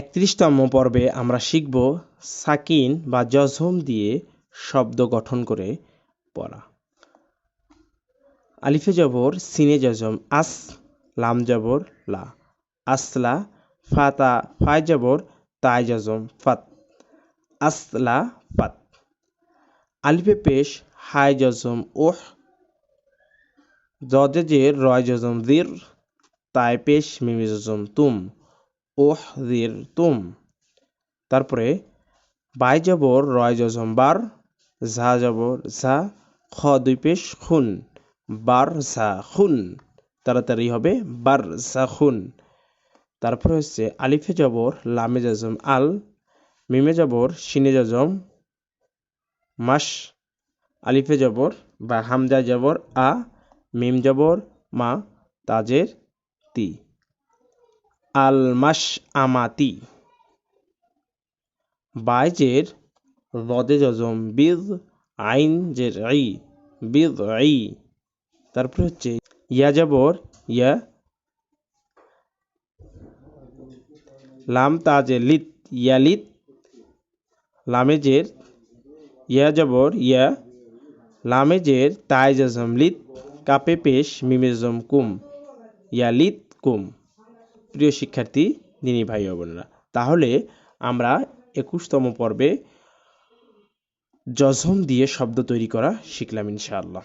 একত্রিশতম পর্বে আমরা শিখব সাকিন বা জজম দিয়ে শব্দ গঠন করে পড়া। আলিফে জবর, সিনে জজম আস, লাম জবর, লা। আসলা, ফাতা, ফায় জবর তাই জজম ফাত। আসলা, ফাত। আলিফে পেশ, হায় জজম ওহ। জজে রয় জজম জির তাই পেশ, মিমি জজম তুম। ওহ জির তুম তারপরে বাই জবর রয় জজম বার ঝা জবর ঝা খ, দুই পেশ, খুন, বার ঝা খুন। তাড়াতাড়ি হবে, বার ঝা খুন। তারপরে হচ্ছে, আলিফে জবর, লামে জজম, আল। মিমে জবর সিনে জজম, মাস। আলিফে জবর, বা হামজা জবর, আ। মিম জবর, মা, তাজের তি। আল মাস আমাতি বাইজের রদে জজম বিদ আইন জের আই বিদ আই তারপরে হচ্ছে ইয়া জবর, ইয়া লাম তাজে লিত ইয়ালিত লামেজের ইয়া জবর, ইয়া লামেজের তাই জজম লিত, কাপে পেশ মিমেজম কুম ইয়ালিত কুম। প্রিয় শিক্ষার্থী, দিনী ভাই বোনেরা, তাহলে আমরা একুশতম পর্বে জজম দিয়ে শব্দ তৈরি করা শিখলাম ইনশাআল্লাহ।